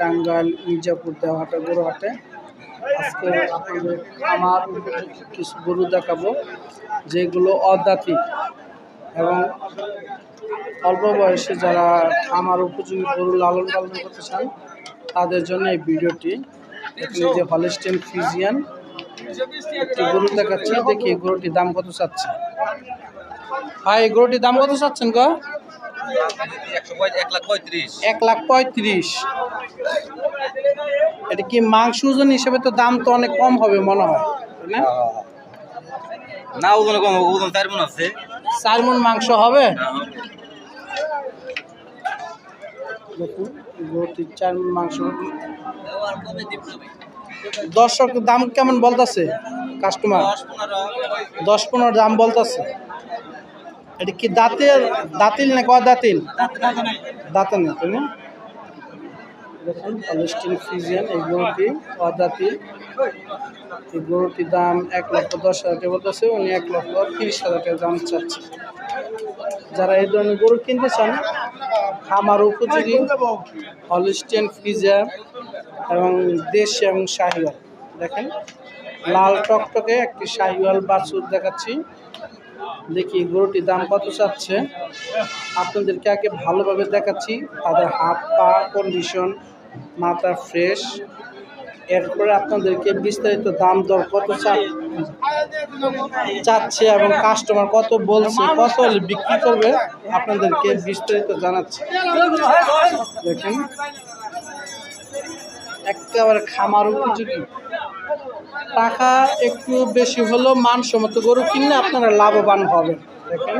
টাঙ্গাইল, মির্জাপুর দেওয়াহাটা গরু হাটে আজকে আমার কিছু গরু দেখাবো, যেগুলো অদাতিক এবং অল্প বয়সে যারা খামার উপযোগী গরু লালন পালন করতে চান, তাদের জন্য এই ভিডিওটি। যে হলিস্টেন ফিজিয়ান, একটি গরু দেখাচ্ছি, দেখি গরুটির দাম কত চাচ্ছে। ভাই গরুটির দাম কত চাচ্ছেন গো? এক লাখ পঁয়ত্রিশ। এটা কি মাংস ওজন হিসেবে তো দাম তো অনেক কম হবে মনে হয় না? না ওজন কম ওজন চার মন আছে। চার মন মাংস হবে? দেখুন চার মন মাংস। দর্শক দাম কেমন বলতেছে? কাস্টমার? দশ পনেরো দাম বলতেছে। এটা কি দাঁতের, দাঁতিল না কয় দাঁতিল? দাঁতে না না? দেখুন হলিস্টিন ফ্রিজিয়ান এই গরুটি অদাঁতিল এই গরুটির দাম এক লক্ষ দশ হাজার টাকা বলতেছে, উনি এক লক্ষ তিরিশ হাজার টাকা দাম চাচ্ছে। যারা এই ধরনের গরু কিনতে চান, খামার উপযোগী হলিস্টিয়ান ফ্রিজিয়ান এবং দেশি এবং শাহিওয়াল। দেখেন, লাল টকটকে একটি শাহিওয়াল বাছুর দেখাচ্ছি। দেখি গরুটির দাম কত চাচ্ছে। আপনাদেরকে আগে ভালোভাবে দেখাচ্ছি। তাদের হাত, পা কন্ডিশন মাথা ফ্রেশ এরপরে আপনাদেরকে বিস্তারিত দাম দর কত চাচ্ছে এবং কাস্টমার কত বলছে, কত বিক্রি করবে, আপনাদেরকে বিস্তারিত জানাচ্ছি। দেখেন, একেবারে খামার উপযোগী। টাকা একটু বেশি হলেও মানসম্মত গরু কিনলে আপনারা লাভবান হবেন দেখেন।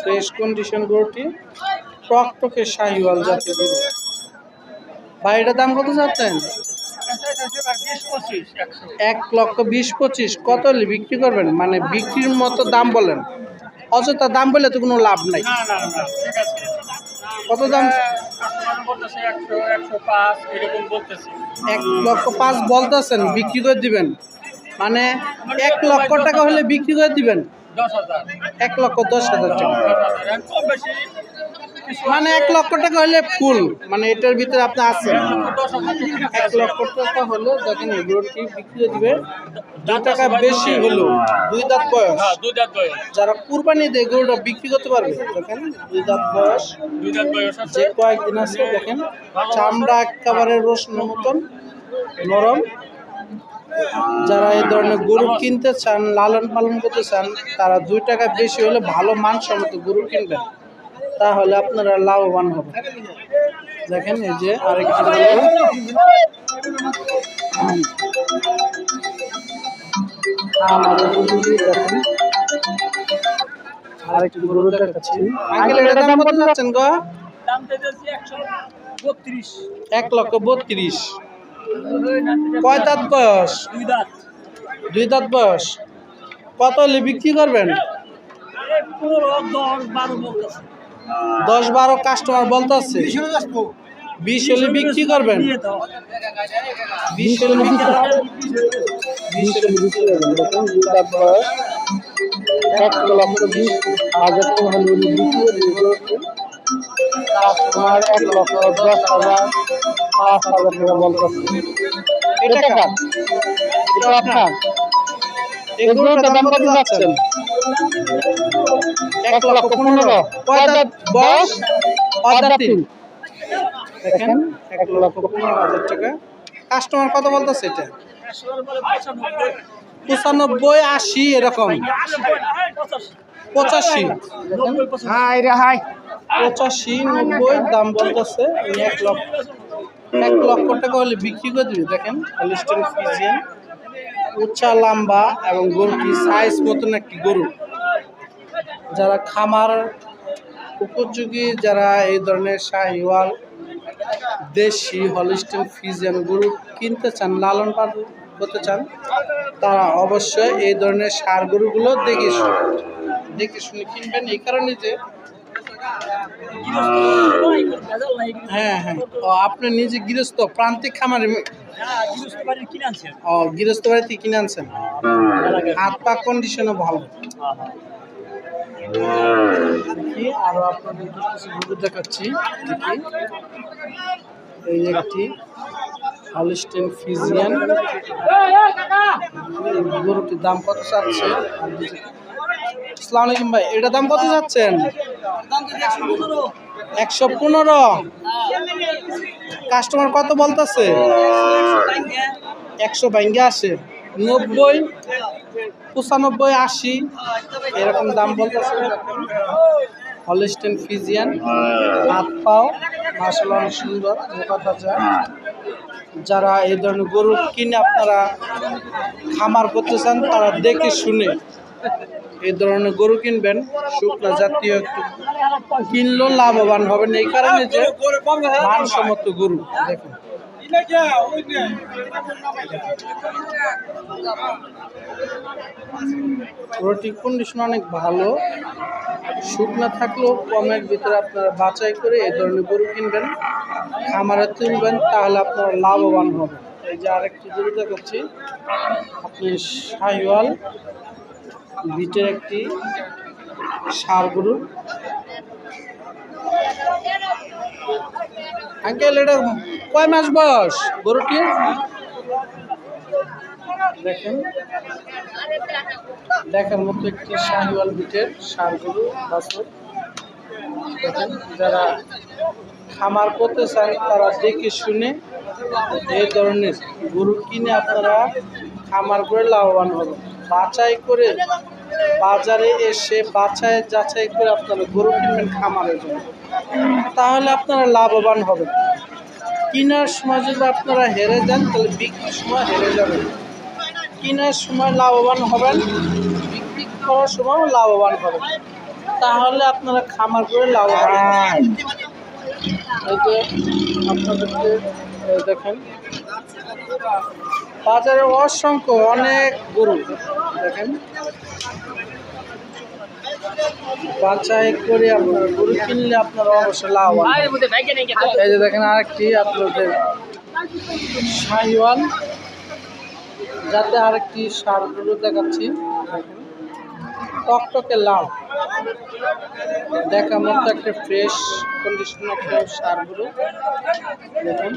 ফ্রেশ কন্ডিশন গরুটি টকটকে শাহিওয়াল জাতীয় গরু। ভাই এটার দাম কত যাচ্ছেন এক লক্ষ বিশ পঁচিশ। কত হলে বিক্রি করবেন? মানে বিক্রির মতো দাম বলেন। অযথা দাম বলে তো কোনো লাভ নাই। কত দাম? এক লক্ষ পাঁচ বলতেছেন বিক্রি করে দিবেন। মানে এক লক্ষ টাকা হলে বিক্রি করে দিবেন। এক লক্ষ দশ হাজার টাকা। মানে এক লক্ষ টাকা হলে ফুল মানে এটার ভিতরে আপনি আছেন। এক লক্ষ টাকা হলে দেখেন এগুলোটি বিক্রি করে দিবে দু টাকা বেশি হলো দুই দাঁত বয়স। যারা কুরবানি দেয় গরুটা বিক্রি করতে পারবে? দেখেন দুই দাঁত বয়স। যে কয়েকদিন আছে দেখেন চামড়া একেবারে রসুনের মতন নরম। যারা এই ধরনের গরু কিনতে চান লালন পালন করতে চান তারা দুই টাকা বেশি হলে ভালো মানসম্মত গরু কিনবেন। তাহলে আপনারা লাভবান হবেন। দেখেন এই যে আরেকটি গরু দেখাচ্ছি। দাম কত যাচ্ছেন গো? এক লক্ষ বত্রিশ। কয় দাঁত বয়স? দুই দাঁত। বয়স। কত হলে বিক্রি করবেন? দশ বারো কাস্টমার বলতেছে। বিশ হলে বিক্রি করবেন। বিশ হলে বিক্রি করবেন। এক লক্ষ হাজার টাকা কাস্টমার এক দশ হাজার পাঁচ হাজার টাকা বলতেছে। এটা কার? এটা আপনার। এগুলোর দাম কত যাচ্ছেন এক লক্ষ পনেরো। বয়স অদাতিল দেখেন এক লক্ষ পনেরো হাজার টাকা। কাস্টমার কত বলতেছে এটা? পঁচানব্বই আশি এরকম। পঁচাশি। হাই রে হাই। পঁচাশি নব্বই দাম বলতেছে এক লক্ষ। এক লক্ষ টাকা হলে বিক্রি করে দিবে দেখেন। হলিস্টেন ফিজিয়ান উচ্চা লম্বা এবং গরুটি সাইজ মতন একটি গরু। যারা খামার উপযোগী যারা এই ধরনের শাহিওয়াল দেশি হলিস্টেন ফিজিয়ান গরু কিনতে চান লালন পালন করতে চান তারা অবশ্যই এই ধরনের সার গরুগুলো দেখে শুনে দেখে শুনে কিনবেন। এই কারণে যে হ্যাঁ হ্যাঁ। ও আপনি নিজে গৃহস্থ প্রান্তিক খামারে ও গৃহস্থ বাড়িতে কিনে আনছেন? হাত পা কন্ডিশনও ভালো। দেখি আরও আপনাদের কিছু গরু দেখাচ্ছি। এই একটি হলিস্টেন ফিজিয়ান এই গরুটির দাম কত চাচ্ছে? আসসালামু আলাইকুম ভাই এটা দাম কত চাচ্ছেন? একশো পনেরো। কাস্টমার কত বলতেছে? একশো ব্যাঙ্গে আসে নব্বই। পঁচানব্বই, আশি, এরকম দাম বলতেছে। হলিস্টেন ফিজিয়ান হাত পাও মাসাল অনেক সুন্দর যারা এই ধরনের গরু কিনে আপনারা খামার করতে চান, তারা দেখে শুনে এই ধরনের গরু কিনবেন। শুকনা জাতীয় একটু কিনলেও লাভবান হবেন। এই কারণে যে মানসম্মত গরু, দেখুন। রুটি কন্ডিশন অনেক ভালো। শুকনা থাকলেও কমের ভিতরে আপনারা বাছাই করে এই ধরনের গরু কিনবেন। খামারে তুলবেন, তাহলে আপনারা লাভবান হবেন। এই যে আরেকটি গরু দেখাচ্ছি। আপনি শাহিওয়াল, বিটের একটি সার গরু। আঙ্কেল, এটা কয় মাস বয়স? গরুটি? দেখেন। দেখার মতো একটি শাহিওয়াল বিটের সার বাছুর। দেখেন, যারা খামার করতে চান তারা দেখে শুনে এই ধরনের গরু কিনে আপনারা খামার করে লাভবান হবেন। বাছাই করে বাজারে এসে বাছাই যাচাই করে আপনারা গরু কিনবেন খামারের জন্য। তাহলে আপনারা লাভবান হবেন। কেনার সময় যদি আপনারা হেরে যান তাহলে বিক্রির সময় হেরে যাবেন। কেনার সময় লাভবান হবেন বিক্রি করার সময়ও লাভবান হবেন। তাহলে আপনারা খামার করে লাভবান হবেন। যে আপনাদেরকে দেখেন বাজারে অসংখ্য অনেক গরু দেখেন। বাছাই করে আপনারা গরু কিনলে আপনারা অবশ্যই হবেন। এই যে দেখেন আরেকটি আপনাদের শাহিওয়াল যাতে আরেকটি সার গরু দেখাচ্ছি। টকটকে লাল। দেখা মতো একটা ফ্রেশ কন্ডিশন একটা সার গরু। দেখুন।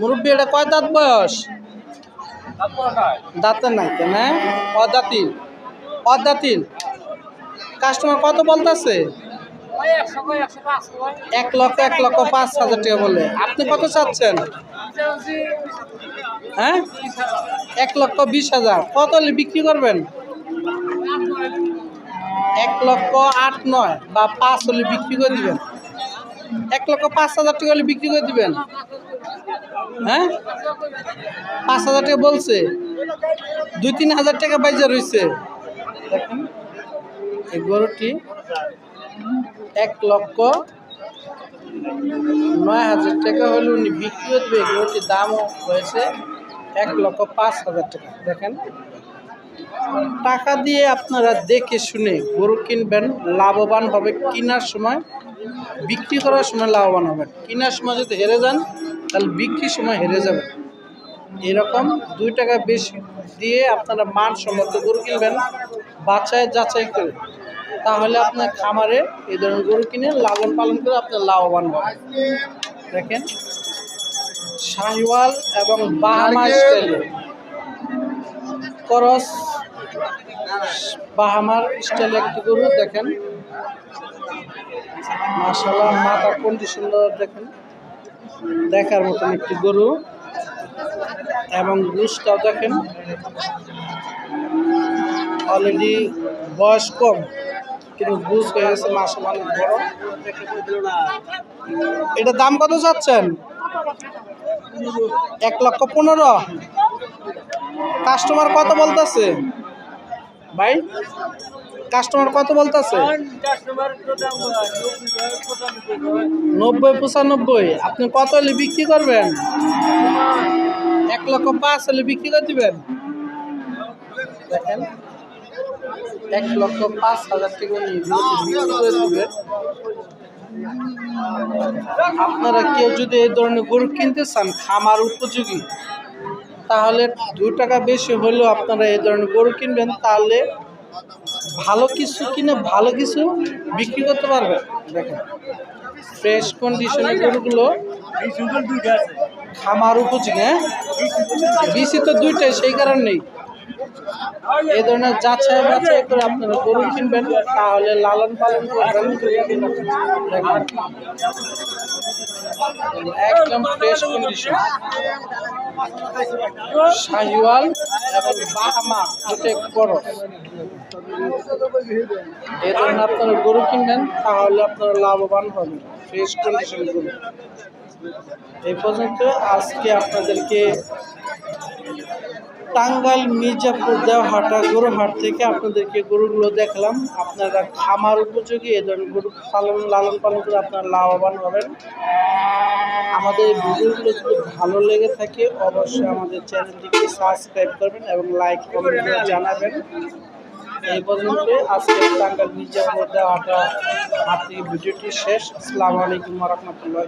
মুরব্বী, এটা কয় দাঁত বয়স? দাঁতে নাই কেন অদাতিল অদাতিল কাস্টমার কত বলতেছে? এক লক্ষ এক লক্ষ পাঁচ হাজার টাকা বলে আপনি কত চাচ্ছেন? হ্যাঁ? এক লক্ষ বিশ হাজার। কত বিক্রি করবেন? এক লক্ষ আট নয় বা পাঁচ হলে বিক্রি করে দিবেন। এক লক্ষ পাঁচ হাজার টাকা হলে বিক্রি করে দিবেন। হ্যাঁ? পাঁচ হাজার টাকা বলছে। দুই, তিন হাজার টাকা বাইজা রয়েছে দেখেন এই গরুটি এক লক্ষ নয় হাজার টাকা হলে উনি বিক্রি করে দেবে গরুটির দামও হয়েছে এক লক্ষ পাঁচ হাজার টাকা। দেখেন, টাকা দিয়ে আপনারা দেখে শুনে গরু কিনবেন, লাভবান হবে কেনার সময়, বিক্রি করার সময় লাভবান হবেন। কেনার সময় যদি হেরে যান, তাহলে বিক্রির সময় হেরে যাবেন। এরকম দুই টাকা বেশি দিয়ে আপনারা মানসম্মত গরু কিনবেন। বাছাই, যাচাই করে। তাহলে আপনার খামারে এই ধরনের গরু কিনে লালন পালন করে আপনার লাভবান হবেন। দেখেন, শাহিওয়াল এবং বাহামা স্টাইলে। করস, বাহামার স্টাইলে একটি গরু, দেখেন। মাসাল্লাহ মাথার কন্ডিশন দেখেন। দেখার মতন একটি গরু। এবং গুসটাও দেখেন। অলরেডি বয়স কম, কিন্তু বুঝ হয়ে গেছে মাসাল্লাহ অনেক বড়। এটা দাম কত চাচ্ছেন? এক লক্ষ পনেরো। কাস্টমার কত বলতেছে? ভাই, কাস্টমার কত বলতেছে? নব্বই, পঁচানব্বই। আপনি কত হলে বিক্রি করবেন? এক লক্ষ পাঁচ হলে বিক্রি করে দিবেন। দেখেন। এক লক্ষ পাঁচ হাজার করে দিবেন আপনারা কেউ যদি এই ধরনের গরু কিনতে চান, খামার উপযোগী, তাহলে দু টাকা বেশি হলেও আপনারা এই ধরনের গরু কিনবেন, তাহলে ভালো কিছু কিনে ভালো কিছু বিক্রি করতে পারবে দেখেন ফ্রেশ কন্ডিশনের গরুগুলো খামার উপযোগী হ্যাঁ? বিসি তো দুইটাই, সেই কারণেই। এই ধরনের যাচাই বাছাই করে আপনারা গরু কিনবেন, তাহলে লালন পালন করবেন একদম ফ্রেশ কন্ডিশন শাহিওয়াল এবং বাহামা দুটো বড়। এই ধরনের আপনারা গরু কিনবেন, তাহলে আপনারা লাভবান হবেন ফ্রেশ কন্ডিশন গরু। এই পর্যন্ত আজকে আপনাদেরকে টাঙ্গাইল মির্জাপুর দেওহাটা গরু হাট থেকে আপনাদেরকে গরুগুলো দেখলাম। আপনারা খামার উপযোগী, এ ধরনের গরু পালন, লালন পালন করে আপনারা লাভবান হবেন। আমাদের ভিডিওগুলো যদি ভালো লেগে থাকে, অবশ্যই আমাদের চ্যানেলটিকে সাবস্ক্রাইব করবেন এবং লাইক কমেন্ট জানাবেন। এই পর্যন্ত আজকে টাঙ্গাইল মির্জাপুর দেওয়াটা হাট থেকে ভিডিওটি শেষ। আসসালামু আলাইকুম রহমতুল্লাহ